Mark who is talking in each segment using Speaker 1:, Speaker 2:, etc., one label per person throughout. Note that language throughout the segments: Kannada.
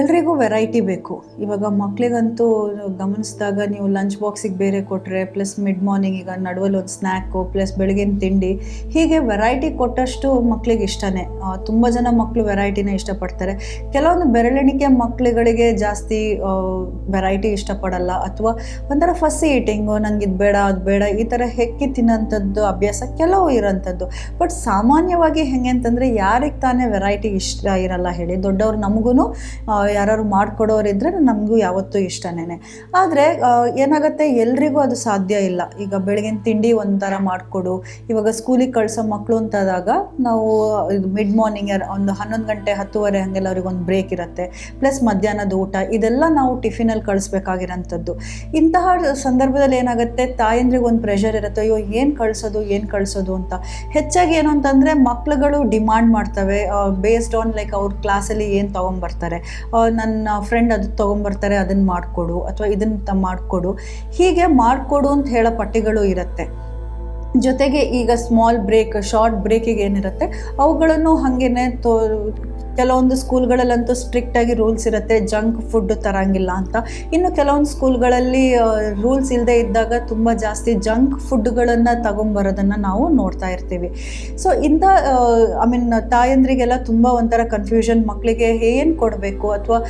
Speaker 1: ಎಲ್ರಿಗೂ ವೆರೈಟಿ ಬೇಕು. ಇವಾಗ ಮಕ್ಕಳಿಗಂತೂ ಗಮನಿಸಿದಾಗ ನೀವು ಲಂಚ್ ಬಾಕ್ಸಿಗೆ ಬೇರೆ ಕೊಟ್ಟರೆ ಪ್ಲಸ್ ಮಿಡ್ ಮಾರ್ನಿಂಗ್ ಈಗ ನಡುವಲ್ಲಿ ಒಂದು ಸ್ನ್ಯಾಕು ಪ್ಲಸ್ ಬೆಳಗಿನ ತಿಂಡಿ, ಹೀಗೆ ವೆರೈಟಿ ಕೊಟ್ಟಷ್ಟು ಮಕ್ಳಿಗೆ ಇಷ್ಟನೇ. ತುಂಬ ಜನ ಮಕ್ಕಳು ವೆರೈಟಿನ ಇಷ್ಟಪಡ್ತಾರೆ. ಕೆಲವೊಂದು ಬೆರಳೆಣಿಕೆ ಮಕ್ಕಳುಗಳಿಗೆ ಜಾಸ್ತಿ ವೆರೈಟಿ ಇಷ್ಟಪಡಲ್ಲ. ಅಥವಾ ಒಂಥರ ಫಸ್ಸಿ ಈಟಿಂಗು ನನಗೆ ಇದು ಬೇಡ, ಅದು ಬೇಡ, ಈ ಥರ ಹೆಕ್ಕಿ ತಿನ್ನೋಂಥದ್ದು ಅಭ್ಯಾಸ ಕೆಲವು ಇರೋಂಥದ್ದು. ಬಟ್ ಸಾಮಾನ್ಯವಾಗಿ ಹೆಂಗೆ ಅಂತಂದರೆ ಯಾರಿಗೆ ತಾನೇ ವೆರೈಟಿ ಇಷ್ಟ ಇರಲ್ಲ ಹೇಳಿ, ದೊಡ್ಡವ್ರು ನಮಗೂ ಯಾರು ಮಾಡಿಕೊಡೋರಿದ್ರೆ ನಮಗೂ ಯಾವತ್ತೂ ಇಷ್ಟನೇ ಆದರೆ ಏನಾಗುತ್ತೆ, ಎಲ್ರಿಗೂ ಅದು ಸಾಧ್ಯ ಇಲ್ಲ. ಈಗ ಬೆಳಗಿನ ತಿಂಡಿ ಒಂಥರ ಮಾಡಿಕೊಡು, ಇವಾಗ ಸ್ಕೂಲಿಗೆ ಕಳಿಸೋ ಮಕ್ಕಳು ಅಂತಾದಾಗ ನಾವು ಮಿಡ್ ಮಾರ್ನಿಂಗ್ ಒಂದು ಹನ್ನೊಂದು ಗಂಟೆ, ಹತ್ತುವರೆ ಹಾಗೆಲ್ಲ ಅವ್ರಿಗೆ ಒಂದು ಬ್ರೇಕ್ ಇರುತ್ತೆ. ಪ್ಲಸ್ ಮಧ್ಯಾಹ್ನದ ಊಟ, ಇದೆಲ್ಲ ನಾವು ಟಿಫಿನಲ್ಲಿ ಕಳಿಸ್ಬೇಕಾಗಿರೋಂಥದ್ದು. ಇಂತಹ ಸಂದರ್ಭದಲ್ಲಿ ಏನಾಗುತ್ತೆ, ತಾಯಂದ್ರಿಗೆ ಒಂದು ಪ್ರೆಷರ್ ಇರುತ್ತೆ, ಅಯ್ಯೋ, ಏನು ಕಳಿಸೋದು ಏನು ಕಳಿಸೋದು ಅಂತ. ಹೆಚ್ಚಾಗಿ ಏನು ಅಂತಂದರೆ, ಮಕ್ಳುಗಳು ಡಿಮಾಂಡ್ ಮಾಡ್ತವೆ ಬೇಸ್ಡ್ ಆನ್ ಲೈಕ್ ಅವ್ರ ಕ್ಲಾಸಲ್ಲಿ ಏನು ತೊಗೊಂಬರ್ತಾರೆ. ನನ್ನ ಫ್ರೆಂಡ್ ಅದು ತೊಗೊಂಬರ್ತಾರೆ ಅದನ್ನು ಮಾಡಿಕೊಡು ಅಥವಾ ಇದನ್ನು ಮಾಡಿಕೊಡು. ಹೀಗೆ ಮಾಡಿಕೊಡು ಅಂತ ಹೇಳೋ ಪಟ್ಟಿಗಳು ಇರುತ್ತೆ. ಜೊತೆಗೆ ಈಗ ಸ್ಮಾಲ್ ಬ್ರೇಕ್ ಶಾರ್ಟ್ ಬ್ರೇಕಿಗೆ ಏನಿರುತ್ತೆ, ಅವುಗಳನ್ನು ಹಾಗೇನೆ ತೋ ಕೆಲವೊಂದು ಸ್ಕೂಲ್ಗಳಲ್ಲಂತೂ ಸ್ಟ್ರಿಕ್ಟಾಗಿ ರೂಲ್ಸ್ ಇರುತ್ತೆ ಜಂಕ್ ಫುಡ್ ತರಂಗಿಲ್ಲ ಅಂತ. ಇನ್ನು ಕೆಲವೊಂದು ಸ್ಕೂಲ್ಗಳಲ್ಲಿ ರೂಲ್ಸ್ ಇಲ್ಲದೆ ಇದ್ದಾಗ ತುಂಬ ಜಾಸ್ತಿ ಜಂಕ್ ಫುಡ್ಗಳನ್ನು ತಗೊಂಬರೋದನ್ನು ನಾವು ನೋಡ್ತಾ ಇರ್ತೀವಿ. ಸೊ ಇಂಥ ಐ ಮೀನ್ ತಾಯಂದ್ರಿಗೆಲ್ಲ ತುಂಬ ಒಂಥರ ಕನ್ಫ್ಯೂಷನ್ ಮಕ್ಕಳಿಗೆ ಏನು ಕೊಡಬೇಕು ಅಥವಾ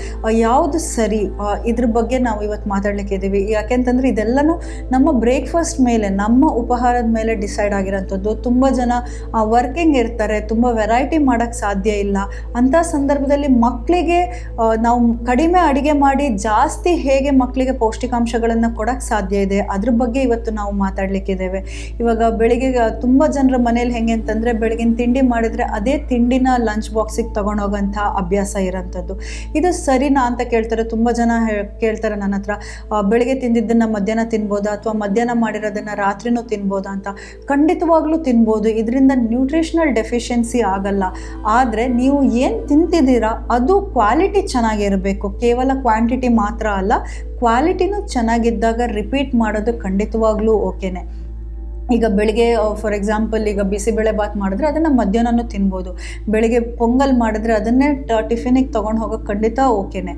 Speaker 1: ಯಾವುದು ಸರಿ ಇದ್ರ ಬಗ್ಗೆ ನಾವು ಇವತ್ತು ಮಾತಾಡ್ಲಿಕ್ಕೆ ಇದ್ದೀವಿ. ಯಾಕೆಂತಂದ್ರೆ ಇದೆಲ್ಲನೂ ನಮ್ಮ ಬ್ರೇಕ್ಫಾಸ್ಟ್ ಮೇಲೆ, ನಮ್ಮ ಉಪಹಾರದ ಮೇಲೆ ಡಿಸೈಡ್ ಆಗಿರೋಂಥದ್ದು. ತುಂಬ ಜನ ವರ್ಕಿಂಗ್ ಇರ್ತಾರೆ, ತುಂಬ ವೆರೈಟಿ ಮಾಡೋಕ್ಕೆ ಸಾಧ್ಯ ಇಲ್ಲ ಅಂಥ ಸಂದರ್ಭದಲ್ಲಿ ಮಕ್ಕಳಿಗೆ ನಾವು ಕಡಿಮೆ ಅಡುಗೆ ಮಾಡಿ ಜಾಸ್ತಿ ಹೇಗೆ ಮಕ್ಕಳಿಗೆ ಪೌಷ್ಟಿಕಾಂಶಗಳನ್ನು ಕೊಡೋಕ್ಕೆ ಸಾಧ್ಯ ಇದೆ? ಅದ್ರ ಬಗ್ಗೆ ಇವತ್ತು ನಾವು ಮಾತಾಡಲಿಕ್ಕಿದ್ದೇವೆ. ಇವಾಗ ಬೆಳಿಗ್ಗೆ ತುಂಬ ಜನರ ಮನೇಲಿ ಹೆಂಗೆ ಅಂತಂದರೆ ಬೆಳಗಿನ ತಿಂಡಿ ಮಾಡಿದರೆ ಅದೇ ತಿಂಡಿನ ಲಂಚ್ ಬಾಕ್ಸಿಗೆ ತೊಗೊಂಡೋಗೋಂಥ ಅಭ್ಯಾಸ ಇರೋಂಥದ್ದು. ಇದು ಸರಿನಾ ಅಂತ ಕೇಳ್ತಾರೆ, ತುಂಬ ಜನ ಕೇಳ್ತಾರೆ ನನ್ನ ಹತ್ರ. ಬೆಳಿಗ್ಗೆ ತಿಂದಿದ್ದನ್ನು ಮಧ್ಯಾಹ್ನ ತಿನ್ಬೋದಾ? ಅಥವಾ ಮಧ್ಯಾಹ್ನ ಮಾಡಿರೋದನ್ನು ರಾತ್ರಿನೂ ತಿನ್ಬೋದಾ ಅಂತ? ಖಂಡಿತವಾಗ್ಲೂ ತಿನ್ಬೋದು. ಇದರಿಂದ ನ್ಯೂಟ್ರಿಷನಲ್ ಡೆಫಿಷಿಯನ್ಸಿ ಆಗಲ್ಲ. ಆದರೆ ನೀವು ಏನು ತಿಂತಿದ್ದೀರಾ? ಅದು ಕ್ವಾಲಿಟಿ ಚೆನ್ನಾಗಿರಬೇಕು. ಕೇವಲ ಕ್ವಾಂಟಿಟಿ ಮಾತ್ರ ಅಲ್ಲ ಕ್ವಾಲಿಟಿನೂ ಚೆನ್ನಾಗಿದ್ದಾಗ ರಿಪೀಟ್ ಮಾಡೋದು ಖಂಡಿತವಾಗ್ಲೂ ಓಕೆನೆ. ಈಗ ಬೆಳಿಗ್ಗೆ ಫಾರ್ ಎಕ್ಸಾಂಪಲ್ ಈಗ ಬಿಸಿಬೇಳೆ ಬಾತ್ ಮಾಡಿದ್ರೆ ಅದನ್ನು ಮಧ್ಯಾಹ್ನನೂ ತಿನ್ಬೋದು. ಬೆಳಿಗ್ಗೆ ಪೊಂಗಲ್ ಮಾಡಿದ್ರೆ ಅದನ್ನೇ ಟಿಫಿನಿಗೆ ತೊಗೊಂಡು ಹೋಗೋಕೆ ಖಂಡಿತ ಓಕೆನೆ.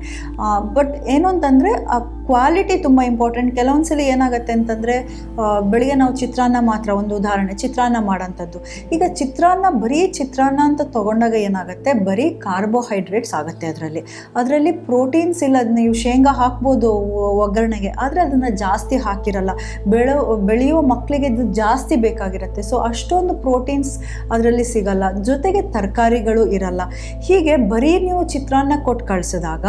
Speaker 1: ಬಟ್ ಏನು ಅಂತಂದರೆ ಆ ಕ್ವಾಲಿಟಿ ತುಂಬ ಇಂಪಾರ್ಟೆಂಟ್ ಕೆಲವೊಂದು ಸಲ ಏನಾಗುತ್ತೆ ಅಂತಂದರೆ ಬೆಳಿಗ್ಗೆ ನಾವು ಚಿತ್ರಾನ್ನ ಮಾತ್ರ, ಒಂದು ಉದಾಹರಣೆ, ಚಿತ್ರಾನ್ನ ಮಾಡೋಂಥದ್ದು ಈಗ ಚಿತ್ರಾನ್ನ, ಬರೀ ಚಿತ್ರಾನ್ನ ಅಂತ ತೊಗೊಂಡಾಗ ಏನಾಗುತ್ತೆ? ಬರೀ ಕಾರ್ಬೋಹೈಡ್ರೇಟ್ಸ್ ಆಗುತ್ತೆ ಅದರಲ್ಲಿ. ಅದರಲ್ಲಿ ಪ್ರೋಟೀನ್ಸ್ ಇಲ್ಲ ಅದನ್ನ ನೀವು ಶೇಂಗಾ ಹಾಕ್ಬೋದು ಒಗ್ಗರಣೆಗೆ, ಆದರೆ ಅದನ್ನು ಜಾಸ್ತಿ ಹಾಕಿರಲ್ಲ. ಬೆಳೋ, ಬೆಳೆಯುವ ಮಕ್ಕಳಿಗೆ ಇದು ಜಾಸ್ತಿ ಬೇಕಾಗಿರುತ್ತೆ. ಸೊ ಅಷ್ಟೊಂದು ಪ್ರೋಟೀನ್ಸ್ ಅದರಲ್ಲಿ ಸಿಗಲ್ಲ. ಜೊತೆಗೆ ತರಕಾರಿಗಳು ಇರಲ್ಲ. ಹೀಗೆ ಬರೀ ನೀವು ಚಿತ್ರಾನ್ನ ಕೊಟ್ಟು ಕಳಿಸಿದಾಗ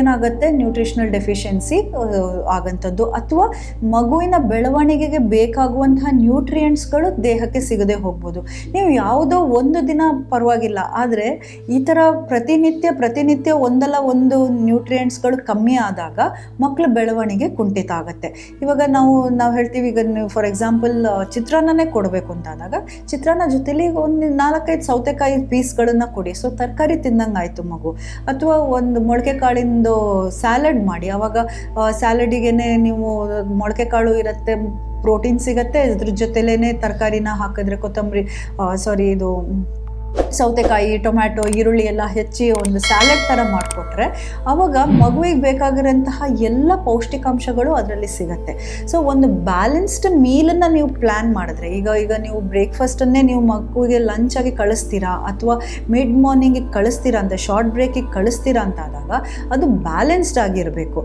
Speaker 1: ಏನಾಗುತ್ತೆ? ನ್ಯೂಟ್ರಿಷನಲ್ ಡೆಫಿಷಿಯನ್ಸಿ ಆಗಂಥದ್ದು. ಅಥವಾ ಮಗುವಿನ ಬೆಳವಣಿಗೆಗೆ ಬೇಕಾಗುವಂತಹ ನ್ಯೂಟ್ರಿಯೆಂಟ್ಸ್ಗಳು ದೇಹಕ್ಕೆ ಸಿಗದೆ ಹೋಗ್ಬೋದು. ನೀವು ಯಾವುದೋ ಒಂದು ದಿನ ಪರವಾಗಿಲ್ಲ, ಆದರೆ ಈ ಥರ ಪ್ರತಿನಿತ್ಯ ಪ್ರತಿನಿತ್ಯ ಒಂದಲ್ಲ ಒಂದು ನ್ಯೂಟ್ರಿಯೆಂಟ್ಸ್ಗಳು ಕಮ್ಮಿ ಆದಾಗ ಮಕ್ಕಳ ಬೆಳವಣಿಗೆ ಕುಂಠಿತ ಆಗುತ್ತೆ. ಇವಾಗ ನಾವು ನಾವು ಹೇಳ್ತೀವಿ, ಈಗ ನೀವು ಫಾರ್ ಎಕ್ಸಾಂಪಲ್ ಚಿತ್ರಾನ್ನನೇ ಕೊಡಬೇಕು ಅಂತಾದಾಗ, ಚಿತ್ರಾನ್ನ ಜೊತೆಲಿ ಒಂದು ನಾಲ್ಕೈದು ಸೌತೆಕಾಯಿ ಪೀಸ್ಗಳನ್ನು ಕೊಡಿ. ಸೊ ತರಕಾರಿ ತಿಂದಂಗೆ ಆಯಿತು ಮಗು. ಅಥವಾ ಒಂದು ಮೊಳಕೆ ಕಾಳಿಂದು ಸ್ಯಾಲಡ್ ಮಾಡಿ ಆವಾಗ ಸ್ಯಾಲಡಿಗೆನೆ ನೀವು ಮೊಳಕೆ ಕಾಳು ಇರುತ್ತೆ ಪ್ರೋಟೀನ್ ಸಿಗುತ್ತೆ ಇದ್ರ ಜೊತೆಲೇ ತರಕಾರಿನ ಹಾಕಿದ್ರೆ ಕೊತ್ತಂಬರಿ ಸಾರಿ ಇದು ಸೌತೆಕಾಯಿ, ಟೊಮ್ಯಾಟೊ, ಈರುಳ್ಳಿ ಎಲ್ಲ ಹೆಚ್ಚಿ ಒಂದು ಸ್ಯಾಲೆಡ್ ಥರ ಮಾಡಿಕೊಟ್ರೆ ಆವಾಗ ಮಗುವಿಗೆ ಬೇಕಾಗಿರೋಂತಹ ಎಲ್ಲ ಪೌಷ್ಟಿಕಾಂಶಗಳು ಅದರಲ್ಲಿ ಸಿಗುತ್ತೆ. ಸೊ ಒಂದು ಬ್ಯಾಲೆನ್ಸ್ಡ್ ಮೀಲನ್ನು ನೀವು ಪ್ಲ್ಯಾನ್ ಮಾಡಿದ್ರೆ, ಈಗ ಈಗ ನೀವು ಬ್ರೇಕ್ಫಾಸ್ಟನ್ನೇ ನೀವು ಮಗುವಿಗೆ ಲಂಚಾಗಿ ಕಳಿಸ್ತೀರಾ ಅಥವಾ ಮಿಡ್ ಮಾರ್ನಿಂಗಿಗೆ ಕಳಿಸ್ತೀರಾ ಅಂತ ಶಾರ್ಟ್ ಬ್ರೇಕಿಗೆ ಕಳಿಸ್ತೀರಾ ಅಂತ ಆದಾಗ ಅದು ಬ್ಯಾಲೆನ್ಸ್ಡ್ ಆಗಿರಬೇಕು.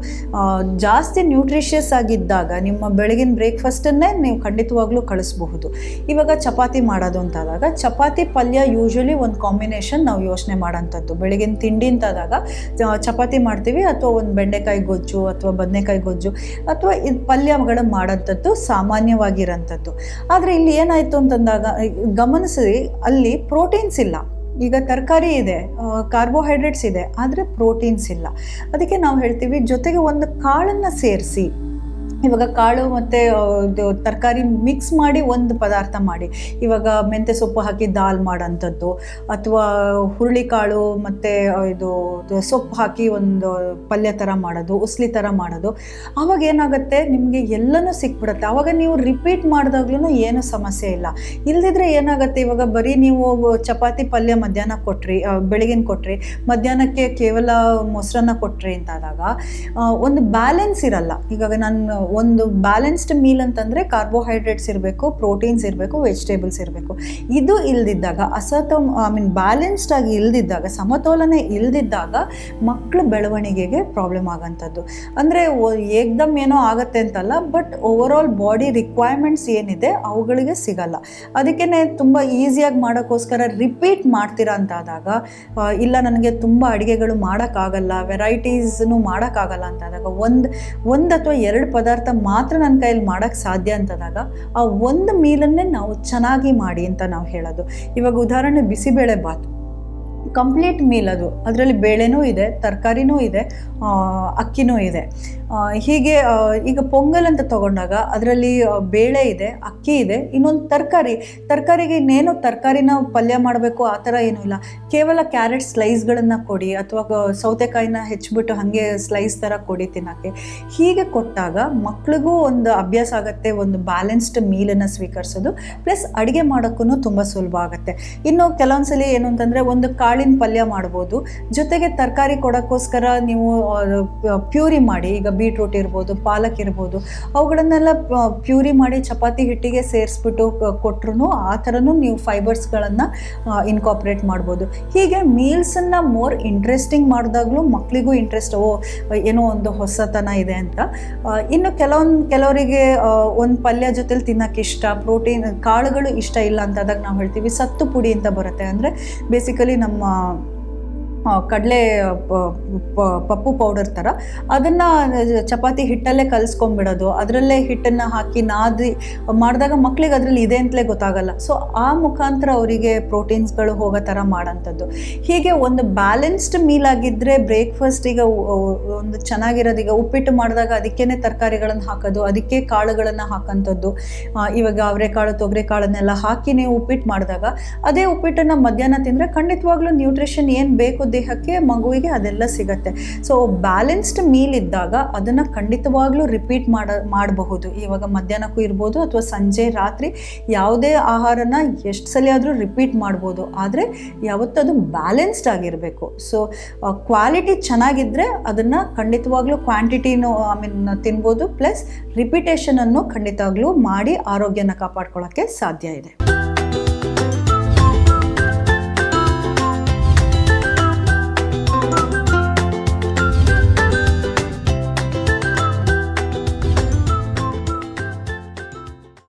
Speaker 1: ಜಾಸ್ತಿ ನ್ಯೂಟ್ರಿಷಿಯಸ್ ಆಗಿದ್ದಾಗ ನಿಮ್ಮ ಬೆಳಗಿನ ಬ್ರೇಕ್ಫಾಸ್ಟನ್ನೇ ನೀವು ಖಂಡಿತವಾಗ್ಲೂ ಕಳಿಸ್ಬಹುದು. ಇವಾಗ ಚಪಾತಿ ಮಾಡೋದು ಅಂತಾದಾಗ ಚಪಾತಿ ಪಲ್ಯ ಯೂಶ್ವಲಿ ಒಂದು ಕಾಂಬಿನೇಷನ್ ನಾವು ಯೋಚನೆ ಮಾಡೋಂಥದ್ದು. ಬೆಳಗಿನ ತಿಂಡಿ ಅಂತಾದಾಗ ಚಪಾತಿ ಮಾಡ್ತೀವಿ ಅಥವಾ ಒಂದು ಬೆಂಡೆಕಾಯಿ ಗೊಜ್ಜು ಅಥವಾ ಬದನೆಕಾಯಿ ಗೊಜ್ಜು ಅಥವಾ ಇದು ಪಲ್ಯಗಳು ಮಾಡೋಂಥದ್ದು ಸಾಮಾನ್ಯವಾಗಿರೋಂಥದ್ದು. ಆದರೆ ಇಲ್ಲಿ ಏನಾಯಿತು ಅಂತಂದಾಗ ಗಮನಿಸಿ, ಅಲ್ಲಿ ಪ್ರೋಟೀನ್ಸ್ ಇಲ್ಲ. ಈಗ ತರಕಾರಿ ಇದೆ ಕಾರ್ಬೋಹೈಡ್ರೇಟ್ಸ್ ಇದೆ, ಆದರೆ ಪ್ರೋಟೀನ್ಸ್ ಇಲ್ಲ. ಅದಕ್ಕೆ ನಾವು ಹೇಳ್ತೀವಿ ಜೊತೆಗೆ ಒಂದು ಕಾಳನ್ನು ಸೇರಿಸಿ. ಇವಾಗ ಕಾಳು ಮತ್ತು ಇದು ತರಕಾರಿ ಮಿಕ್ಸ್ ಮಾಡಿ ಒಂದು ಪದಾರ್ಥ ಮಾಡಿ. ಇವಾಗ ಮೆಂತ್ಯ ಸೊಪ್ಪು ಹಾಕಿ ದಾಲ್ ಮಾಡೋಂಥದ್ದು, ಅಥವಾ ಹುರುಳಿಕಾಳು ಮತ್ತು ಇದು ಸೊಪ್ಪು ಹಾಕಿ ಒಂದು ಪಲ್ಯ ಥರ ಮಾಡೋದು, ಉಸ್ಲಿ ಥರ ಮಾಡೋದು. ಆವಾಗ ಏನಾಗುತ್ತೆ, ನಿಮಗೆ ಎಲ್ಲನೂ ಸಿಕ್ಬಿಡುತ್ತೆ. ಆವಾಗ ನೀವು ರಿಪೀಟ್ ಮಾಡಿದಾಗ್ಲೂ ಏನೂ ಸಮಸ್ಯೆ ಇಲ್ಲ. ಇಲ್ದಿದ್ರೆ ಏನಾಗುತ್ತೆ, ಇವಾಗ ಬರೀ ನೀವು ಚಪಾತಿ ಪಲ್ಯ ಮಧ್ಯಾಹ್ನ ಕೊಟ್ರಿ ಬೆಳಗಿನ ಕೊಟ್ರಿ, ಮಧ್ಯಾಹ್ನಕ್ಕೆ ಕೇವಲ ಮೊಸರನ್ನ ಕೊಟ್ರಿ ಅಂತಾದಾಗ ಒಂದು ಬ್ಯಾಲೆನ್ಸ್ ಇರಲ್ಲ. ಇವಾಗ ನಾನು ಒಂದು ಬ್ಯಾಲೆನ್ಸ್ಡ್ ಮೀಲ್ ಅಂತಂದರೆ ಕಾರ್ಬೋಹೈಡ್ರೇಟ್ಸ್ ಇರಬೇಕು ಪ್ರೋಟೀನ್ಸ್ ಇರಬೇಕು ವೆಜಿಟೇಬಲ್ಸ್ ಇರಬೇಕು. ಇದು ಇಲ್ದಿದ್ದಾಗ, ಅಸತ ಐ ಮೀನ್ ಬ್ಯಾಲೆನ್ಸ್ಡ್ ಆಗಿ ಇಲ್ದಿದ್ದಾಗ, ಸಮತೋಲನೆ ಇಲ್ದಿದ್ದಾಗ ಮಕ್ಕಳ ಬೆಳವಣಿಗೆಗೆ ಪ್ರಾಬ್ಲಮ್ ಆಗೋಂಥದ್ದು. ಅಂದರೆ ಏಕ್ದಮ್ ಏನೋ ಆಗುತ್ತೆ ಅಂತಲ್ಲ but over all body requirements ಏನಿದೆ ಅವುಗಳಿಗೆ ಸಿಗಲ್ಲ. ಅದಕ್ಕೇ ತುಂಬ ಈಸಿಯಾಗಿ ಮಾಡೋಕ್ಕೋಸ್ಕರ ರಿಪೀಟ್ ಮಾಡ್ತೀರಾ ಅಂತಾದಾಗ ಇಲ್ಲ ನನಗೆ ತುಂಬ ಅಡುಗೆಗಳು ಮಾಡೋಕ್ಕಾಗಲ್ಲ ವೆರೈಟೀಸ್ನು ಮಾಡೋಕ್ಕಾಗಲ್ಲ ಅಂತಾದಾಗ, ಒಂದು ಒಂದು ಅಥವಾ ಎರಡು ಪದಾರ್ಥ ಮಾತ್ರ ನನ್ನ ಕೈಯಲ್ಲಿ ಮಾಡೋಕ್ಕೆ ಸಾಧ್ಯ ಅಂತದಾಗ ಆ ಒಂದು ಮೀಲನ್ನೇ ನಾವು ಚೆನ್ನಾಗಿ ಮಾಡಿ ಅಂತ ನಾವು ಹೇಳೋದು. ಇವಾಗ ಉದಾಹರಣೆ ಬಿಸಿಬೇಳೆ ಬಾತ್ ಕಂಪ್ಲೀಟ್ ಮೀಲ್ ಅದು. ಅದರಲ್ಲಿ ಬೇಳೆನೂ ಇದೆ, ತರಕಾರಿನೂ ಇದೆ ಅಕ್ಕಿನೂ ಇದೆ. ಹೀಗೆ ಈಗ ಪೊಂಗಲ್ ಅಂತ ತಗೊಂಡಾಗ ಅದರಲ್ಲಿ ಬೇಳೆ ಇದೆ, ಅಕ್ಕಿ ಇದೆ, ಇನ್ನೊಂದು ತರಕಾರಿ. ತರಕಾರಿಗೆ ಇನ್ನೇನು ತರಕಾರಿನ ಪಲ್ಯ ಮಾಡಬೇಕು ಆ ಥರ ಏನೂ ಇಲ್ಲ. ಕೇವಲ ಕ್ಯಾರೆಟ್ ಸ್ಲೈಸ್ಗಳನ್ನು ಕೊಡಿ, ಅಥವಾ ಸೌತೆಕಾಯಿನ ಹೆಚ್ಚಿಬಿಟ್ಟು ಹಾಗೆ ಸ್ಲೈಸ್ ಥರ ಕೊಡಿ ತಿನ್ನೋಕ್ಕೆ. ಹೀಗೆ ಕೊಟ್ಟಾಗ ಮಕ್ಳಿಗೂ ಒಂದು ಅಭ್ಯಾಸ ಆಗುತ್ತೆ, ಒಂದು ಬ್ಯಾಲೆನ್ಸ್ಡ್ ಮೀಲನ್ನು ಸ್ವೀಕರಿಸೋದು, ಪ್ಲಸ್ ಅಡುಗೆ ಮಾಡೋಕ್ಕೂ ತುಂಬ ಸುಲಭ ಆಗುತ್ತೆ. ಇನ್ನು ಕೆಲವೊಂದ್ಸಲಿ ಏನು ಅಂತಂದರೆ ಒಂದು ಕಾಳಿನ ಪಲ್ಯ ಮಾಡ್ಬೋದು. ಜೊತೆಗೆ ತರಕಾರಿ ಕೊಡೋಕ್ಕೋಸ್ಕರ ನೀವು ಪ್ಯೂರಿ ಮಾಡಿ, ಈಗ ಬೀಟ್ರೂಟ್ ಇರ್ಬೋದು, ಪಾಲಕ್ ಇರ್ಬೋದು, ಅವುಗಳನ್ನೆಲ್ಲ ಪ್ಯೂರಿ ಮಾಡಿ ಚಪಾತಿ ಹಿಟ್ಟಿಗೆ ಸೇರಿಸ್ಬಿಟ್ಟು ಕೊಟ್ಟರು ಆ ಥರನೂ ನೀವು ಫೈಬರ್ಸ್ಗಳನ್ನು ಇನ್ಕಾಪ್ರೇಟ್ ಮಾಡ್ಬೋದು. ಹೀಗೆ ಮೀಲ್ಸನ್ನು ಮೋರ್ ಇಂಟ್ರೆಸ್ಟಿಂಗ್ ಮಾಡಿದಾಗಲೂ ಮಕ್ಕಳಿಗೂ ಇಂಟ್ರೆಸ್ಟ್, ಓ, ಏನೋ ಒಂದು ಹೊಸತನ ಇದೆ ಅಂತ. ಇನ್ನು ಕೆಲವೊಂದು, ಕೆಲವರಿಗೆ ಒಂದು ಪಲ್ಯ ಜೊತೆಲಿ ತಿನ್ನೋಕ್ಕೆ ಇಷ್ಟ, ಪ್ರೋಟೀನ್, ಕಾಳುಗಳು ಇಷ್ಟ ಇಲ್ಲ ಅಂತಾದಾಗ ನಾವು ಹೇಳ್ತೀವಿ ಸತ್ತು ಪುಡಿ ಅಂತ ಬರುತ್ತೆ. ಅಂದರೆ ಬೇಸಿಕಲಿ ನಮ್ಮ um, ಕಡಲೆ ಪಪ್ಪು ಪೌಡರ್ ಥರ ಅದನ್ನು ಚಪಾತಿ ಹಿಟ್ಟಲ್ಲೇ ಕಲಿಸ್ಕೊಂಬಿಡೋದು ಅದರಲ್ಲೇ ಹಿಟ್ಟನ್ನು ಹಾಕಿ ನಾದಿ, ಮಾಡಿದಾಗ ಮಕ್ಕಳಿಗೆ ಅದರಲ್ಲಿ ಇದೆ ಅಂತಲೇ ಗೊತ್ತಾಗಲ್ಲ. ಸೊ ಆ ಮುಖಾಂತರ ಅವರಿಗೆ ಪ್ರೋಟೀನ್ಸ್ಗಳು ಹೋಗೋ ಥರ ಮಾಡೋಂಥದ್ದು. ಹೀಗೆ ಒಂದು ಬ್ಯಾಲೆನ್ಸ್ಡ್ ಮೀಲ್ ಆಗಿದ್ದರೆ ಬ್ರೇಕ್ಫಾಸ್ಟ್ ಈಗ ಒಂದು ಚೆನ್ನಾಗಿರೋದು. ಈಗ ಉಪ್ಪಿಟ್ಟು ಮಾಡಿದಾಗ ಅದಕ್ಕೇ ತರಕಾರಿಗಳನ್ನು ಹಾಕೋದು, ಅದಕ್ಕೆ ಕಾಳುಗಳನ್ನು ಹಾಕೋಂಥದ್ದು. ಇವಾಗ ಅವರೆಕಾಳು, ತೊಗರೆಕಾಳನ್ನೆಲ್ಲ ಹಾಕಿ ನೀವು ಉಪ್ಪಿಟ್ಟು ಮಾಡಿದಾಗ, ಅದೇ ಉಪ್ಪಿಟ್ಟನ್ನು ಮಧ್ಯಾಹ್ನ ತಿಂದರೆ ಖಂಡಿತವಾಗ್ಲೂ ನ್ಯೂಟ್ರಿಷನ್ ಏನು ಬೇಕು ದೇಹಕ್ಕೆ ಮಗುವಿಗೆ ಅದೆಲ್ಲ ಸಿಗತ್ತೆ. ಸೊ ಬ್ಯಾಲೆನ್ಸ್ಡ್ ಮೀಲ್ ಇದ್ದಾಗ ಅದನ್ನು ಖಂಡಿತವಾಗ್ಲೂ ರಿಪೀಟ್ ಮಾಡ, ಮಾಡಬಹುದು. ಇವಾಗ ಮಧ್ಯಾಹ್ನಕ್ಕೂ ಇರ್ಬೋದು ಅಥವಾ ಸಂಜೆ, ರಾತ್ರಿ ಯಾವುದೇ ಆಹಾರನ ಎಷ್ಟು ಸಲ ಆದರೂ ರಿಪೀಟ್ ಮಾಡ್ಬೋದು. ಆದರೆ ಯಾವತ್ತದು ಬ್ಯಾಲೆನ್ಸ್ಡ್ ಆಗಿರಬೇಕು. ಸೊ ಕ್ವಾಲಿಟಿ ಚೆನ್ನಾಗಿದ್ದರೆ ಅದನ್ನು ಖಂಡಿತವಾಗ್ಲೂ ಕ್ವಾಂಟಿಟಿನೂ ಐ ಮೀನ್ ತಿನ್ಬೋದು. ಪ್ಲಸ್ ರಿಪಿಟೇಷನನ್ನು ಖಂಡಿತವಾಗ್ಲೂ ಮಾಡಿ ಆರೋಗ್ಯನ ಕಾಪಾಡ್ಕೊಳ್ಳೋಕ್ಕೆ ಸಾಧ್ಯ ಇದೆ.